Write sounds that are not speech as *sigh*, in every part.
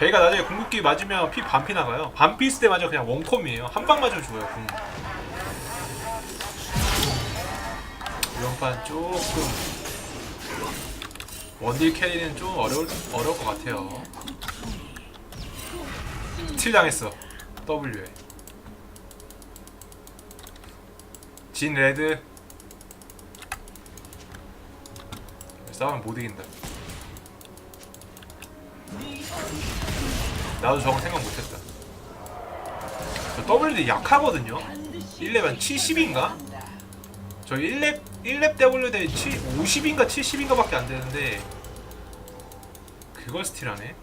베이가 나중에 궁극기 맞으면 피 반피 나가요. 반피 있을 때 맞아 그냥 원콤이에요. 한 방 맞으면 죽어요. 궁. 이번 판 조금 원딜 캐리는 좀 어려울 어려울 것 같아요. 틸 당했어. W에. 진 레드. 싸우면 못 이긴다. 나도 저거 생각 못했다. 저 WD 약하거든요. 1렙 한 70인가? 저 1렙 1렙 WD 50인가 70인가 밖에 안 되는데 그걸 스틸하네.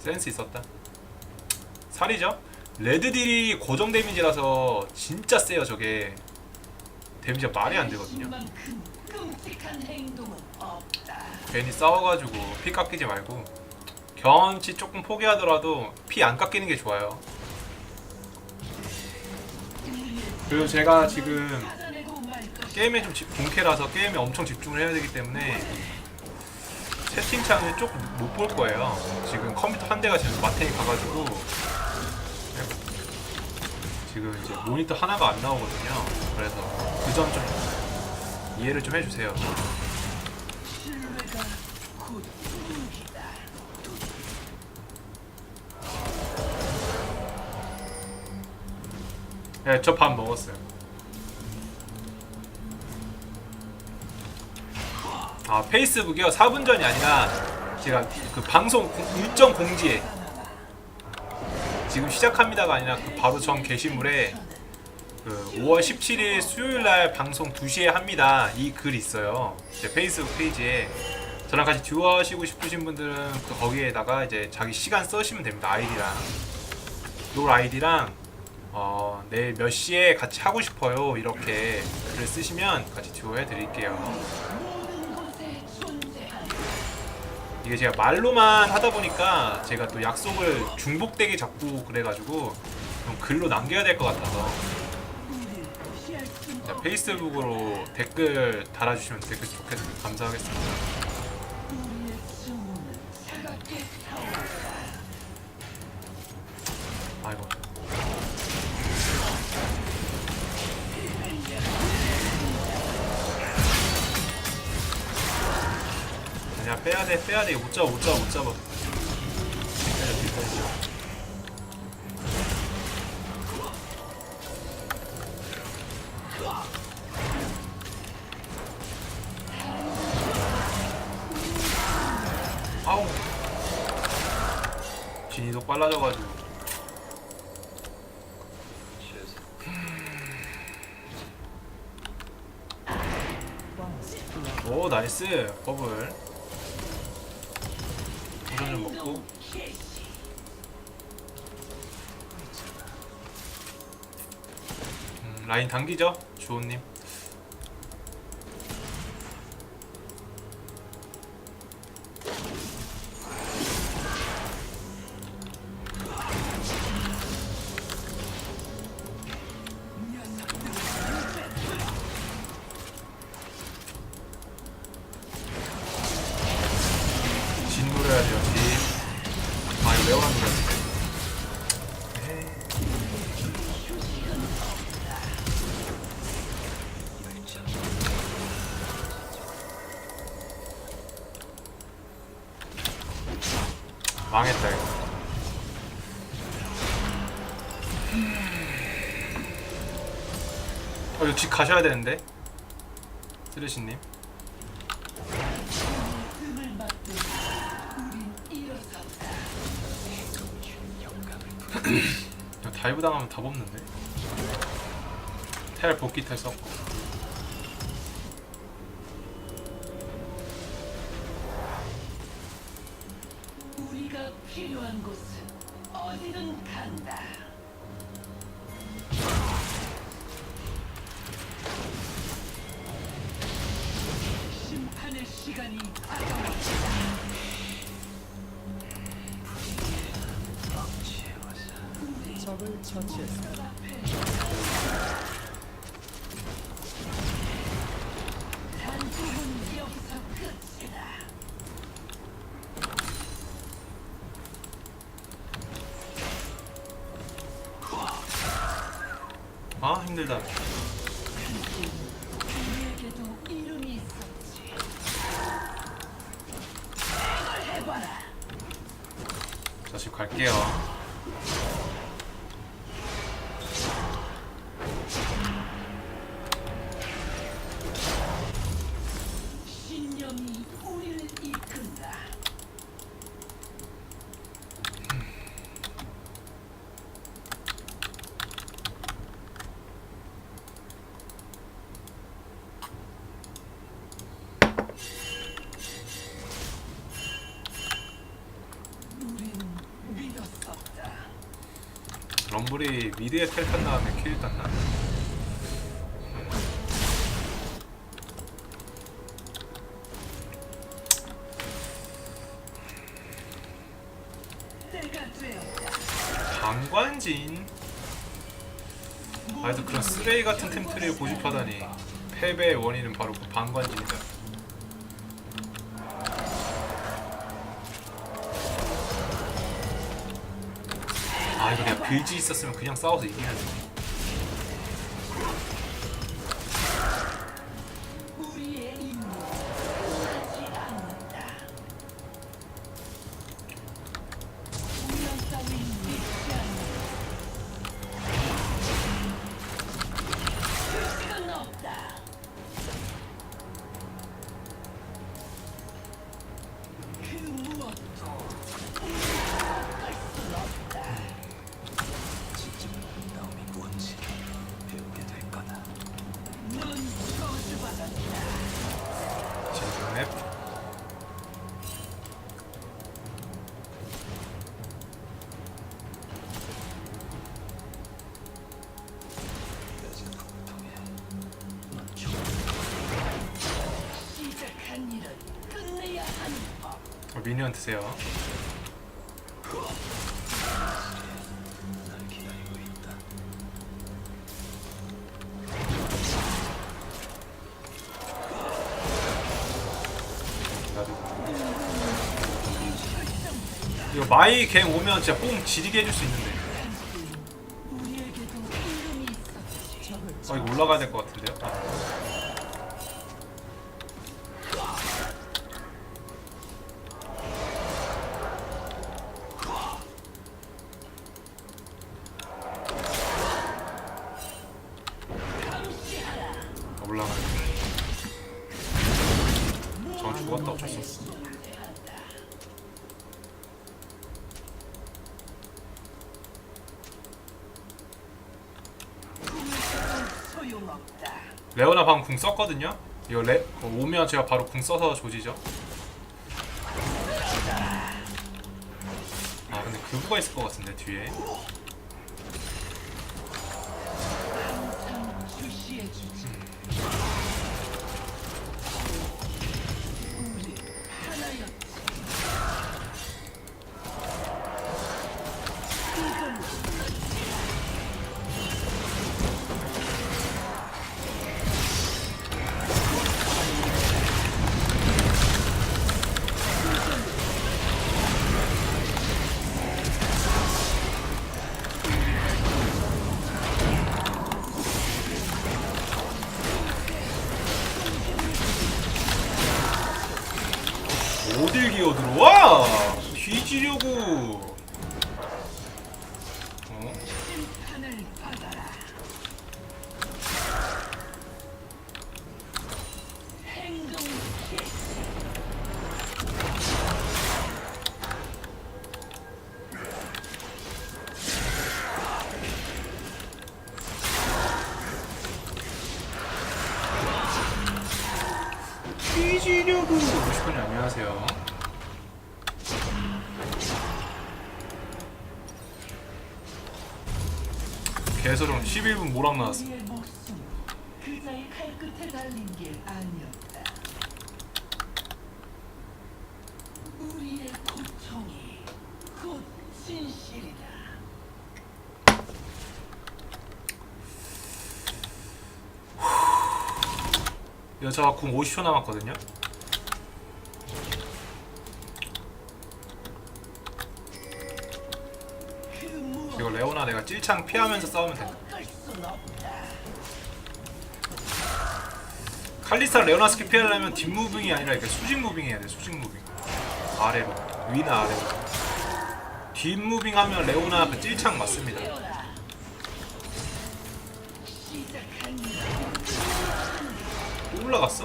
센스 있었다. 살이죠? 레드 딜이 고정 데미지라서 진짜 세요 저게. 데미지가 말이 안 되거든요. 괜히 싸워가지고 피 깎이지 말고 경험치 조금 포기하더라도 피 안 깎이는 게 좋아요. 그리고 제가 지금. 게임에 좀 집- 본캐라서 게임에 엄청 집중을 해야 되기 때문에 채팅창을 조금 못 볼 거예요. 지금 컴퓨터 한 대가 지금 마탱이 가가지고 지금 이제 모니터 하나가 안 나오거든요. 그래서 그 점 좀 이해를 좀 해주세요. 네, 저 밥 먹었어요. 아, 페이스북이요? 4분 전이 아니라 제가 그 방송 공- 일정 공지에 지금 시작합니다가 아니라 그 바로 전 게시물에 그 5월 17일 수요일 날 방송 2시에 합니다. 이 글 있어요. 제 페이스북 페이지에 저랑 같이 듀오 하시고 싶으신 분들은 그 거기에다가 이제 자기 시간 써시면 됩니다. 아이디랑 롤 아이디랑 어, 내일 몇 시에 같이 하고 싶어요. 이렇게 글을 쓰시면 같이 듀오 해드릴게요. 이게 제가 말로만 하다 보니까 제가 또 약속을 중복되게 잡고 그래가지고 좀 글로 남겨야 될 것 같아서. 페이스북으로 댓글 달아주시면 댓글 좋겠습니다. 감사하겠습니다. 야 빼야 돼 빼야 돼 이거 못 잡아 못 잡아 못 잡아. 뒤집어져, 뒤집어져. 아우 진이도 빨라져가지고 오 나이스 버블 라인 당기죠 주호님 망했다 이거 어 이거 집 가셔야 되는데. 그냥 *clears throat* 다이브 당하면 답 없는데? 텔 복귀 텔 썼고 필요한 곳은 어디든 간다. 심판의 시간이 다가왔다. 적을 처치했습니다. 힘들다. 우리에게도 이름이 있었지. 이걸 해봐라. 자 지금 갈게요. 신념이 우리를 이끈다. 우린 믿었었다. 럼블이 미드에 텔탄 다음에 킬 땄나? 방관진. 아래도 그런 쓰레기 같은 템트리를 고집하다니 패배의 원인은 바로 그 방관진이다. 빌지 있었으면 그냥 싸워서 이기는데. 어, 미니언 드세요. 이거 마이 갱 오면 진짜 뽕 지리게 해줄 수 있는데. 어 이거 올라가야 될 것 같은데요? 아. 감시하라. 아, 올라가야 돼. 저 죽었다 어쩔 수 없어. 소용없다. 레오나 방금 궁 썼거든요? 이거 레 어, 오면 제가 바로 궁 써서 조지죠. 아 근데 그부가 있을 것 같은데 뒤에. 뒤지려고. 오시군요. 안녕하세요. 개소름 11분 모락 나왔어. 여자가 궁 50초 남았거든요. 이거 레오나 내가 찔창 피하면서 싸우면 돼. 칼리스타 레오나 스킬 피하려면 뒷무빙이 아니라 이렇게 수직 무빙 해야 돼. 수직 무빙. 아래로. 위나 아래로. 뒷무빙 하면 레오나 그 찔창 맞습니다. 올라갔어?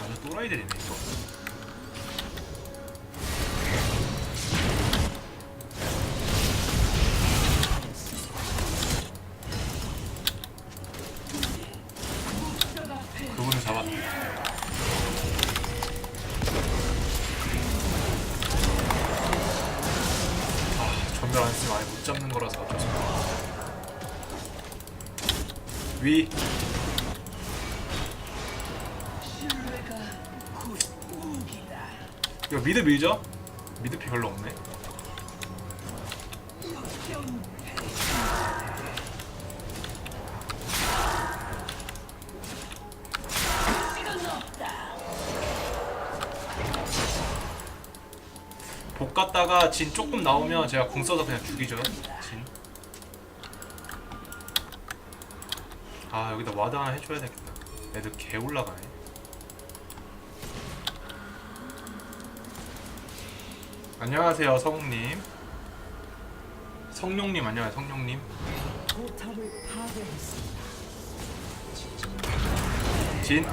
완전 또라이들이네 이거. 아. 위 신뢰가 곧 무기다. 이거 미드 밀죠? 미드 피 별로 없네 복 갔다가 진 조금 나오면 제가 궁 써서 그냥 죽이죠 진. 아 여기다 와드 하나 해줘야 되겠다 애들 개 올라가네 안녕하세요 성웅님. 성룡님 안녕하세요 성룡님. 진.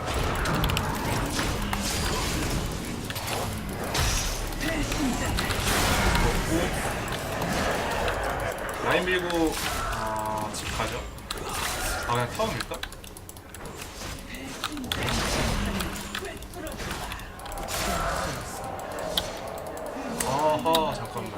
라인 밀고 어, 집 가죠? 아 그냥 타워 밀까? 아하 잠깐만.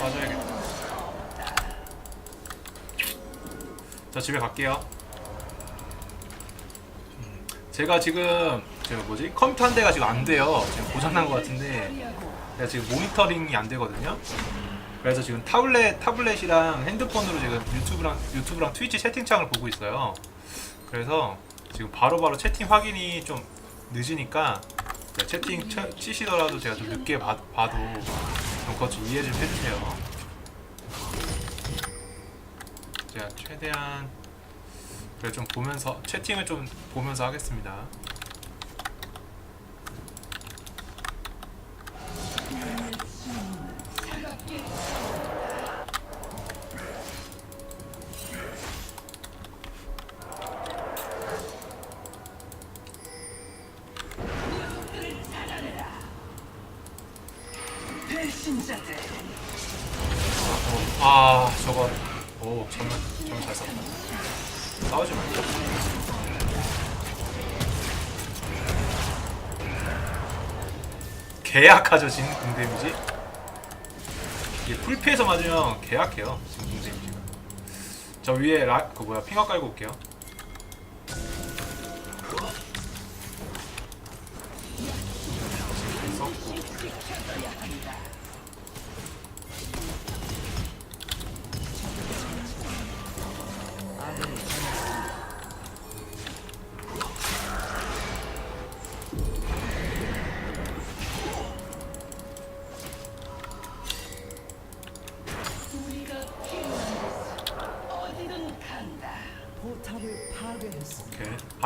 빠져야겠다 자 집에 갈게요. 음, 제가 지금 제가 뭐지? 컴퓨터 한 대가 지금 안 돼요. 지금 고장난 것 같은데 제가 지금 모니터링이 안 되거든요. 그래서 지금 타블렛 타블렛이랑 핸드폰으로 지금 유튜브랑 유튜브랑 트위치 채팅창을 보고 있어요. 그래서 지금 바로바로 채팅 확인이 좀 늦으니까 제가 채팅 쳐, 치시더라도 제가 좀 늦게 봐, 봐도 좀 그것 좀 이해 좀 해주세요. 제가 최대한 그래 좀 보면서 채팅을 좀 보면서 하겠습니다. 아 저거 오 정말 정말 잘 썼다. 싸우지 말고. 계약하죠 진 공데미지. 이게 풀피에서 맞으면 계약해요 진 공데미지가. 저 위에 라, 그 뭐야 핑화 깔고 올게요.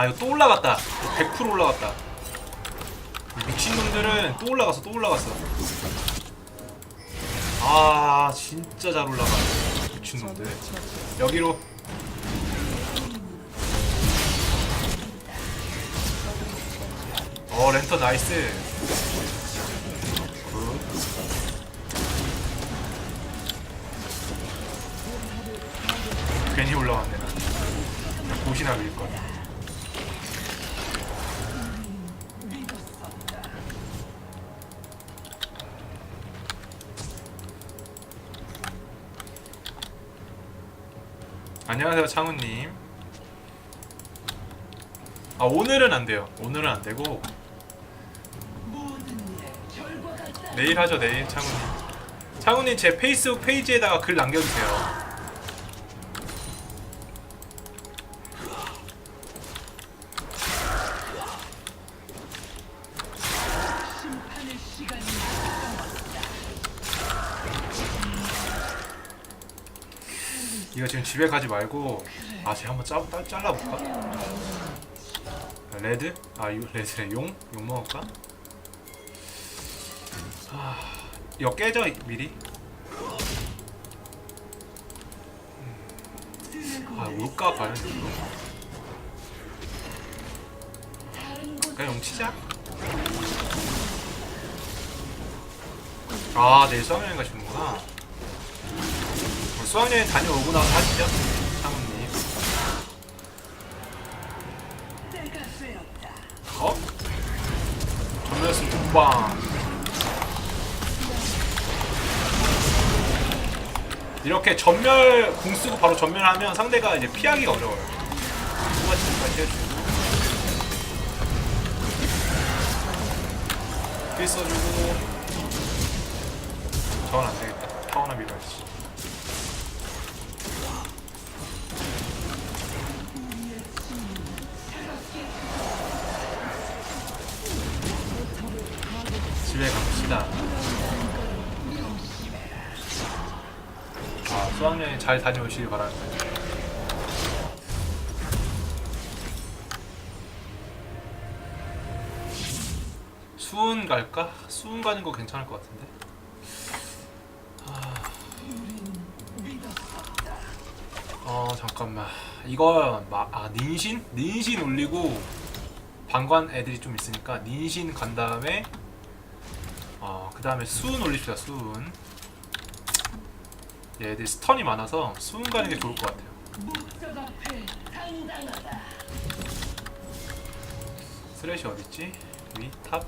아 이거 또 올라갔다. 100% 올라갔다. 이 미친놈들은 또 올라갔어. 또 올라갔어. 아 진짜 잘 올라가. 미친놈들. 여기로. 어 랜턴 나이스. 굿. 괜히 올라왔네. 나. 보시나 밀 걸. 안녕하세요 창훈님. 아 오늘은 안 돼요. 오늘은 안 되고 내일 하죠 내일 창훈님. 창훈님 제 페이스북 페이지에다가 글 남겨주세요. 이거 지금 집에 가지 말고 아, 쟤 한번 짜, 짜, 잘라볼까? 레드? 아, 이거 레드래. 용? 용 먹을까? 아, 이거 깨져 미리. 아, 올까 이거? 그냥 용 치자. 아, 내일 수학여행 가시는구나. 어, 수학여행 다녀오고 나서 하시죠, 사모님. 어? 전멸수 두방 이렇게 전멸 궁 쓰고 바로 전멸하면 상대가 이제 피하기가 어려워요. 필 써주고 저건 안 되겠다. 타워나 밀어야지. 수학여행 잘 다녀오시길 바랍니다. 수은 갈까? 수은 가는 거 괜찮을 것 같은데. 어 잠깐만 이거 마, 아 닌신? 닌신 올리고 방관 애들이 좀 있으니까 닌신 간 다음에 어그 다음에 수은 올립시다 수은 얘들 스턴이 많아서 수은 가는 게 좋을 것 같아요. 쓰레쉬 어딨지? 위? 탑?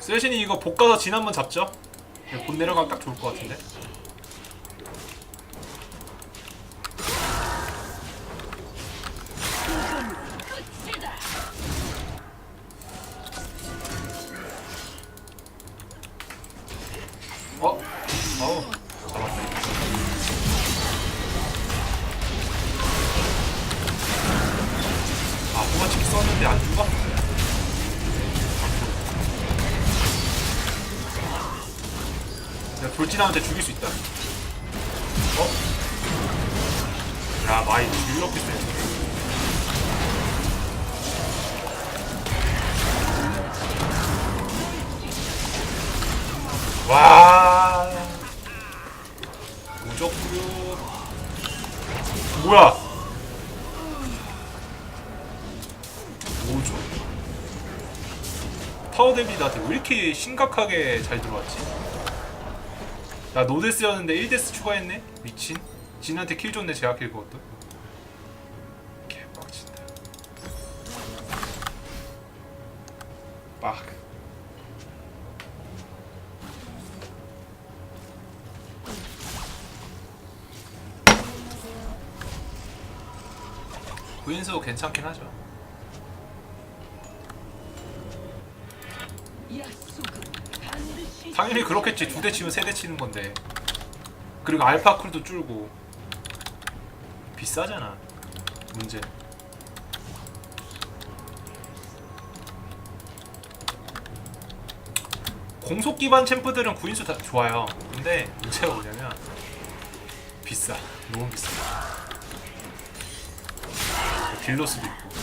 쓰레쉬니 이거 복 가서 진 한번 잡죠? 네, 곧 내려가면 딱 좋을 것 같은데 돌진하면 죽일 수 있다 어? 야 마이 줄럭기 세와 무적구요 뭐야 뭐죠? 타워 데뷔 나한테 왜 이렇게 심각하게 잘 들어왔지? 나 노데스였는데 1데스 추가했네? 미친. 진한테 킬 줬네 제가 킬 그것도. 개빡친다. 빡. 구인수 괜찮긴 하죠 당연히 그렇겠지. 두 대 치면 세 대 치는 건데. 그리고 알파 쿨도 줄고. 비싸잖아. 문제. 공속 기반 챔프들은 구인수 다 좋아요. 근데 문제가 뭐냐면 비싸. 너무 비싸. 딜로스도 있고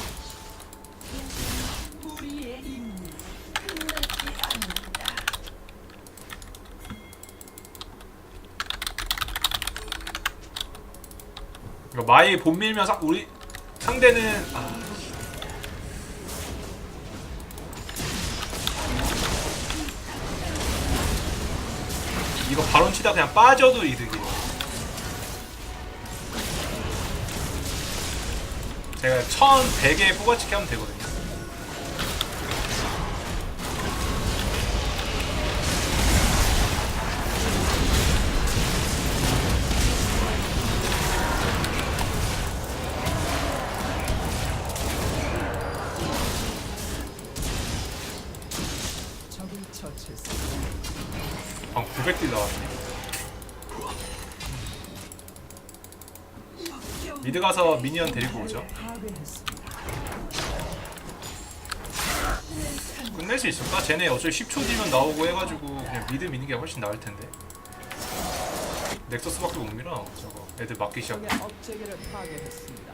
그러니까 마이 본 밀면 상, 우리 상대는 아, 이거 바론 치다 그냥 빠져도 이득이에요. 제가 1100에 뽑아치기 하면 되거든요. 딜 나왔네. 미드 가서 미니언 데리고 오죠. 끝낼 수 있을까? 쟤네 어차피 10초 뒤면 나오고 해가지고 그냥 미드 미는 게 훨씬 나을 텐데. 넥서스밖에 못 밀어. 저거 애들 맞기 시작. 적의 업체계를 파괴했습니다.